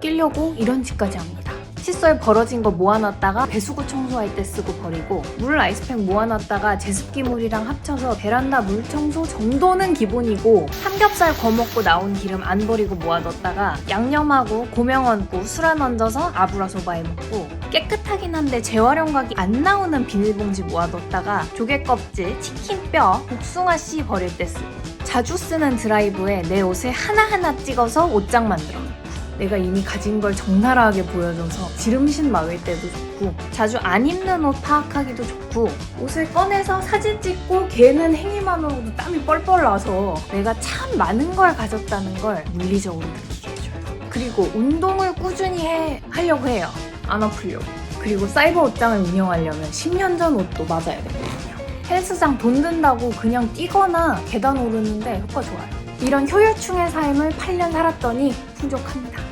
아끼려고 이런 짓까지 합니다. 칫솔 벌어진 거 모아놨다가 배수구 청소할 때 쓰고 버리고 물 아이스팩 모아놨다가 제습기 물이랑 합쳐서 베란다 물 청소 정도는 기본이고 삼겹살 거먹고 나온 기름 안 버리고 모아뒀다가 양념하고 고명 얹고 술안 얹어서 아브라 소바에 먹고 깨끗하긴 한데 재활용각이 안 나오는 비닐봉지 모아뒀다가 조개 껍질, 치킨 뼈, 복숭아 씨 버릴 때 쓰고 자주 쓰는 드라이브에 내 옷에 하나하나 찍어서 옷장 만들어 내가 이미 가진 걸 적나라하게 보여줘서 지름신 막을 때도 좋고 자주 안 입는 옷 파악하기도 좋고 옷을 꺼내서 사진 찍고 걔는 행위만으로도 땀이 뻘뻘 나서 내가 참 많은 걸 가졌다는 걸 물리적으로 느끼게 해줘요. 그리고 운동을 꾸준히 해, 하려고 해요. 안 아프려고. 그리고 사이버 옷장을 운영하려면 10년 전 옷도 맞아야 되거든요. 헬스장 돈 든다고 그냥 뛰거나 계단 오르는데 효과 좋아요. 이런 효율충의 삶을 8년 살았더니 풍족합니다.